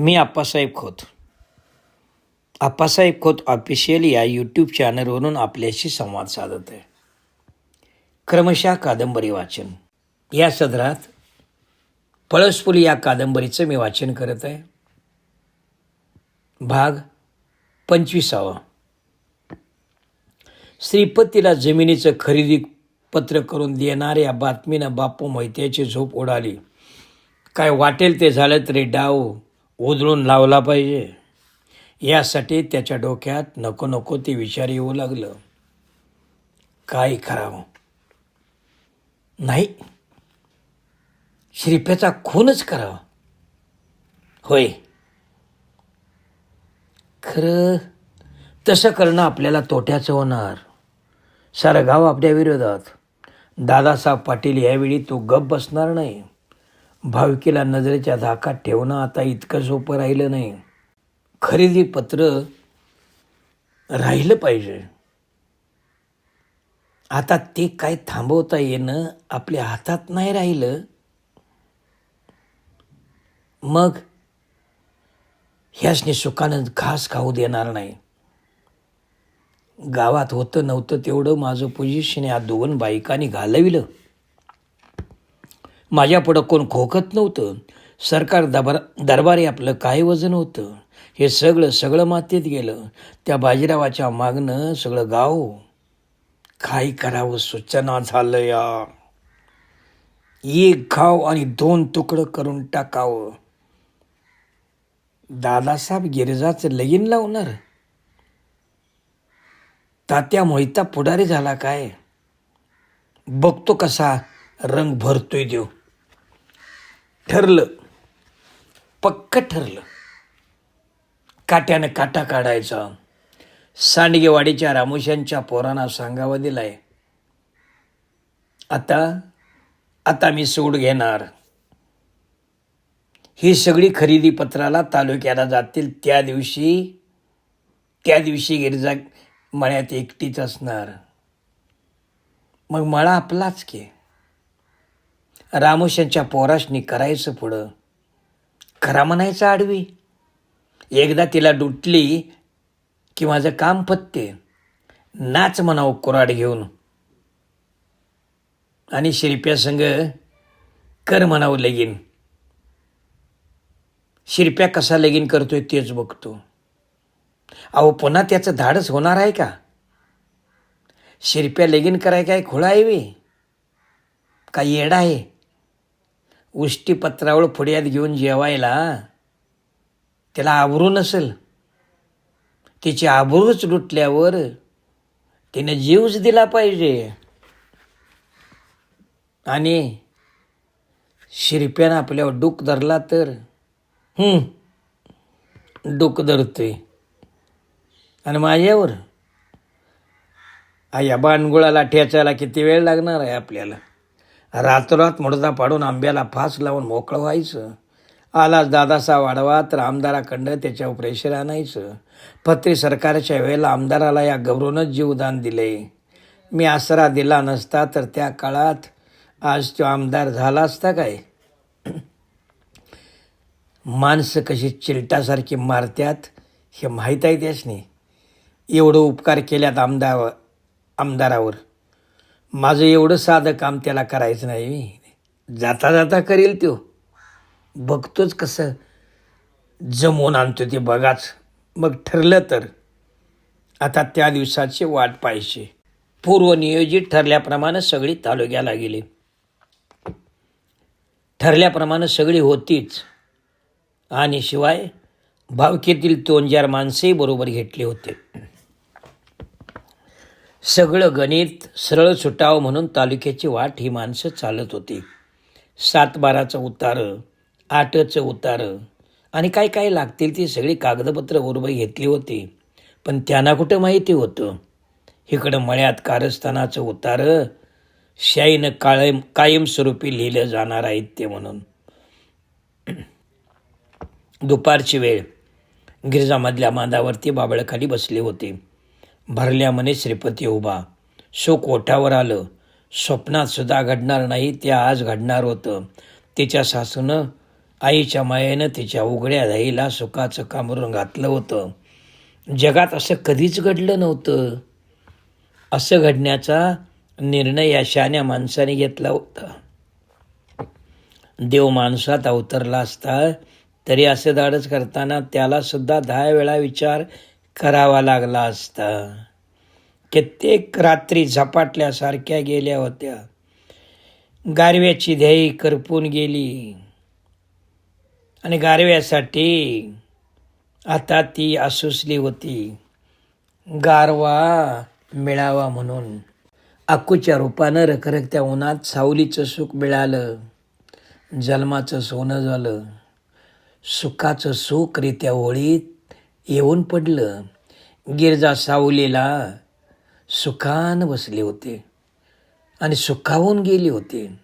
मी Appasaheb Khot. Appasaheb Khot official या YouTube चॅनलवरून आपल्याशी संवाद साधत आहे क्रमशः कादंबरी वाचन. या सदरात पळसफुल या कादंबरीचं मी वाचन करत आहे. भाग पंचवीसावा. श्रीपतीला जमिनीचं खरेदी पत्र करून देणाऱ्या बातमीनं बापू मैत्याची झोप उडाली. काय वाटेल ते झालं तरी डाव उधळून लावला पाहिजे. यासाठी त्याच्या डोक्यात नको नको ते विचार येऊ लागलं. काय करावं? नाही. श्रीफेचा खूनच करावा. होय. खरं तसं करणं आपल्याला तोट्याचं होणार. सारं गाव आपल्या विरोधात. दादासाहेब पाटील यावेळी तो गप बसणार नाही. भाविकेला नजरेच्या धाकात ठेवणं आता इतकं सोपं राहिलं नाही. खरेदी पत्र राहिलं पाहिजे. आता ते काय थांबवता येणं आपल्या हातात नाही राहिलं. मग ह्याचने सुखानं घास खाऊ देणार नाही. गावात होतं नव्हतं तेवढं माझं पोझिशन या दोन बायकांनी घालविलं. माझ्या पुढं कोण खोकत नव्हतं. सरकार दबार दरबारी आपलं काय वजन होतं. हे सगळं सगळं मातीत गेलं. त्या बाजीरावाच्या मागणं सगळं गाव काय करावं सूचना झालं या. एक घाव आणि दोन तुकडं करून टाकावं. दादासाहेब गिरजाचं लगीन लावणार? तात्या मोहिता पुढारी झाला काय? बघतो कसा रंग भरतोय देव. ठरलं. पक्क ठरलं. काट्यानं काटा काढायचा. सांडगेवाडीच्या रामोशांच्या पोरांना सांगावा दिलाय. आता आता मी सूड घेणार. ही सगळी खरेदी पत्राला तालुक्याला जातील त्या दिवशी त्या दिवशी गिरजा मळ्यात एकटीच असणार. मग मळा आपलाच की. रामोशांच्या पोराशनी करायचं पुढं. खरा म्हणायचं आडवी. एकदा तिला डुटली की माझं काम पत्ते. नाच म्हणावं कुराड घेऊन. आणि शिरप्यासंग कर म्हणावं लगीन. शिरप्या कसा लगीन करतोय तेच बघतो. अहो पुन्हा त्याचं धाडस होणार आहे का? शिरप्या लगीन कराय काय खुळा आहे वे का येडा आहे? उष्टीपत्रावळ फुड्यात घेऊन जेवायला त्याला आबरू नसेल. तिची आबरूच लुटल्यावर तिने जीवच दिला पाहिजे. आणि शिरप्यानं आपल्यावर डूक धरला तर डूक धरतोय. आणि माझ्यावर? या बाणगुळाला ठेचायला किती वेळ लागणार आहे आपल्याला? रातोरात मुडदा पाडून आंब्याला फास लावून मोकळं व्हायचं. आलाच दादासा वाढवा तर आमदाराकडं त्याच्यावर प्रेशर आणायचं. फत्री सरकारच्या वेळेला आमदाराला या गौरवनंच जीवदान दिले. मी आसरा दिला नसता तर त्या काळात आज तो आमदार झाला असता काय? माणसं कशी चिलटासारखी मारत्यात हे माहीत आहे त्यासनी. एवढं उपकार केल्यात आमदार आमदारावर. माझं एवढं साधं काम त्याला करायचं नाही जाता जाता करेल तो बघतोच कसं जमवून आणतो ते बघाच. मग ठरलं तर. आता त्या दिवसाची वाट पाहिजे पूर्वनियोजित ठरल्याप्रमाणे सगळी तालुक्याला गेली. ठरल्याप्रमाणे सगळी होतीच. आणि शिवाय भावकीतील दोन चार माणसंही बरोबर घेतले होते. सगळं गणित सरळ सुटावं म्हणून तालुक्याची वाट ही माणसं चालत होती. सात बाराचं उतारं आठचं उतारं आणि काय काय लागतील ती सगळी कागदपत्र उर्बई घेतली होती. पण त्यांना कुठं माहिती होतं? इकडं मळ्यात कारस्थानाचं उतारं शाईनं कायम कायमस्वरूपी लिहिलं जाणार आहेत ते म्हणून. दुपारची वेळ. गिरजामधल्या मांदावरती बाबळखाली बसले होते. भरल्या म्हणे श्रीपती उभा. शोक ओठावर आलं. स्वप्नात सुद्धा घडणार नाही ते आज घडणार होतं. तिच्या सासूनं आईच्या मायेनं तिच्या उघड्या दहीला सुखाचं कामरून घातलं होतं. जगात असं कधीच घडलं नव्हतं. असं घडण्याचा निर्णय या शहाण्या माणसाने घेतला होता. देव माणसात अवतरला असता तरी असं धाडस करताना त्याला सुद्धा दहा वेळा विचार करावा लागला असता. कित्येक रात्री झपाटल्यासारख्या गेल्या होत्या. गारव्याची ध्येय करपून गेली. आणि गारव्यासाठी आता ती आसुसली होती. गारवा मिळावा म्हणून. आकूच्या रूपानं रखरखत्या उन्हात सावलीचं सुख मिळालं. जन्माचं सोनं झालं. सुखाचं सुख रित्या होळीत येऊन पडलं. गिरजा सावलीला सुखान बसले होते आणि सुखावून गेले होते.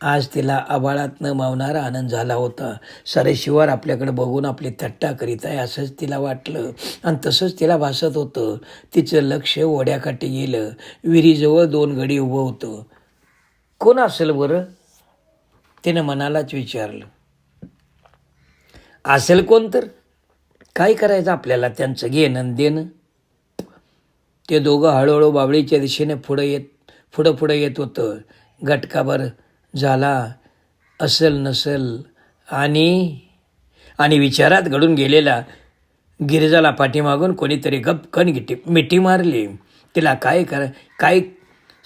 आज तिला आबाळात न मावणारा आनंद झाला होता. सारे शिवार आपल्याकडे बघून आपली थट्टा करीत आहे असंच तिला वाटलं. आणि तसंच तिला भासत होतं. तिचं लक्ष ओढ्याकाठी गेलं. विहिरीजवळ दोन गडी उभं होतं. कोण असेल बरं? तिनं मनालाच विचारलं. असेल कोण तर? काय करायचं आपल्याला? त्यांचं घेणं देणं. ते दोघं हळूहळू बाबळीच्या दिशेने पुढं येत पुढं पुढं येत होतं. गटकाभर झाला असल नसल आणि आणि विचारात घडून गेलेला गिरिजाला पाठीमागून कोणीतरी गपकन गिटी मिठी मारली. तिला काय कर काय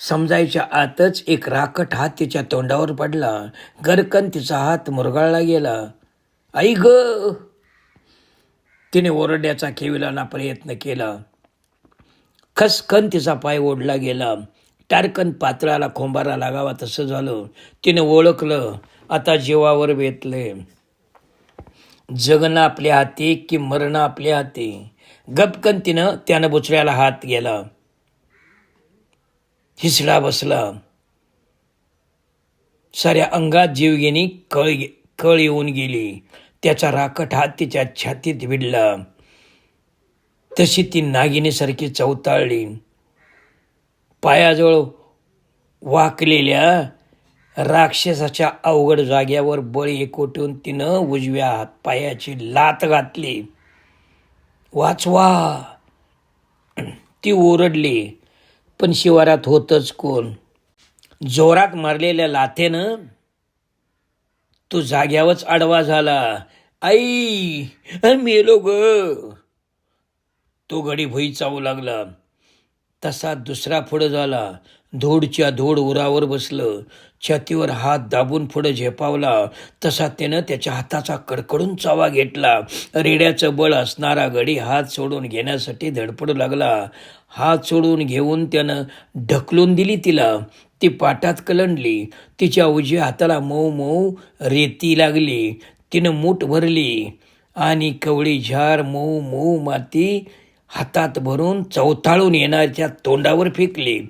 समजायच्या आतच एक राकट हात तिच्या तोंडावर पडला. गरकन तिचा हात मुरगाळला गेला. आई ग! तिने ओरडण्याचा खेविलाना प्रयत्न केला. खसखन तिचा पाय ओढला गेला. टारकन पात्राला खोंबारा लागावा तसं झालं. तिने ओळखलं. आता जीवावर बेतले. जगणं आपल्या हाती की मरणं आपल्या हाती? गपकन तिनं त्यानं बुचऱ्याला हात गेला. हिसडा बसला. साऱ्या अंगात जीवघेणी कळ कळ येऊन गेली. त्याचा राखट हात तिच्या छातीत भिडला तशी ती नागिनीसारखी चवताळली. पायाजवळ वाकलेल्या राक्षसाच्या अवघड जाग्यावर बळी एकवटून तिनं उजव्या हात पायाची लात घातली. वाचवा. ती ओरडली पण शिवारात होतच कोण? जोरात मारलेल्या लाथेनं तो जाग्यावरच आडवा झाला. आई मेलो ग. तो गडी भुई चावू लागला. तसा दुसरा पुढं झाला. धोडच्या धोड उरावर बसलं. छातीवर हात दाबून पुढं झेपावला. तसा त्यानं त्याच्या हाताचा कडकडून चावा घेतला. रेड्याचं बळ असणारा गडी हात सोडून घेण्यासाठी धडपडू लागला. हात सोडून घेऊन त्यानं ढकलून दिली तिला. ती पाटात कलंडली. तिच्या उजव्या हाताला मऊ मऊ रेती लागली. तिनं मूठ भरली. आणि कवळी झार मऊ मऊ माती हातात भरून चौथाळून येणाऱ्या तोंडावर फेकली.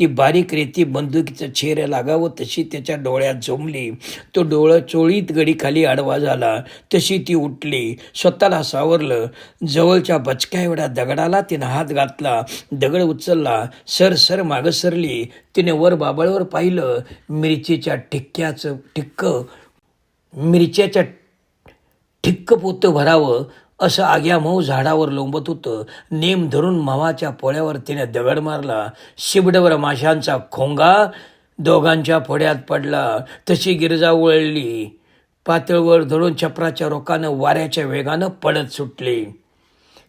ती बारीक रेती बंदुकीचं चेहऱ्या लागावं तशी त्याच्या डोळ्यात झोंबली तो डोळं चोळीत गडीखाली आडवा झाला. तशी ती उठली. स्वतःला सावरलं. जवळच्या बचक्या एवढ्या दगडाला तिनं हात घातला. दगड उचलला. सर सर मागं सरली. तिने वर बाबळवर पाहिलं. मिरचीच्या ठिक्क्याचं ठिक्क मिरच्याच्या ठिक्क पोतं भरावं असं आग्या मऊ झाडावर लोंबत होतं. नेम धरून मावाच्या पोळ्यावर तिने दगड मारला. शिबडवर माशांचा खोंगा दोघांच्या फोड्यात पडला. तशी गिरजा वळली पातळवर धरून छपराच्या रोकानं वाऱ्याच्या वेगानं पडत सुटली.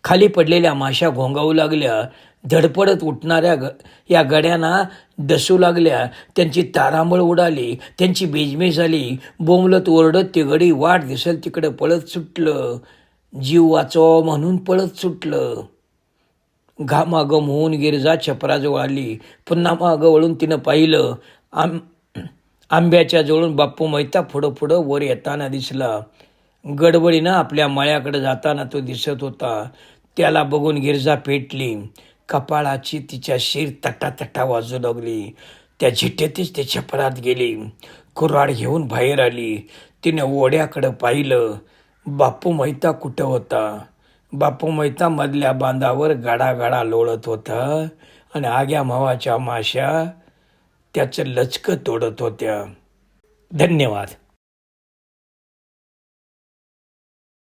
खाली पडलेल्या माशा घोंगावू लागल्या. धडपडत उठणाऱ्या ग या गड्यांना डसू लागल्या. त्यांची तारांबळ उडाली त्यांची बेजमे झाली. बोंबलत ओरडत ते गडी वाट दिसेल तिकडे पळत सुटलं. जीव वाचवा म्हणून पळत सुटलं. घामागम होऊन गिरजा छपराजवळ आली. पुन्हा मागं वळून तिनं पाहिलं आम आंब्याच्या जवळून बाप्पू मैता पुढं पुढं वर येताना दिसला. गडबडीनं आपल्या मळ्याकडे जाताना तो दिसत होता. त्याला बघून गिरजा पेटली. कपाळाची तिच्या शीर तटातटा वाजू लागली. त्या झिटेतच ते छपरात गेली. कुऱ्हाड घेऊन बाहेर आली. तिने ओढ्याकडं पाहिलं. बापू मैता कुठं होता? बापू मैता मधल्या बांधावर गाडागाडा लोळत होता आणि आग्या मावाच्या माश्या त्याचं लचकं तोडत होत्या. धन्यवाद.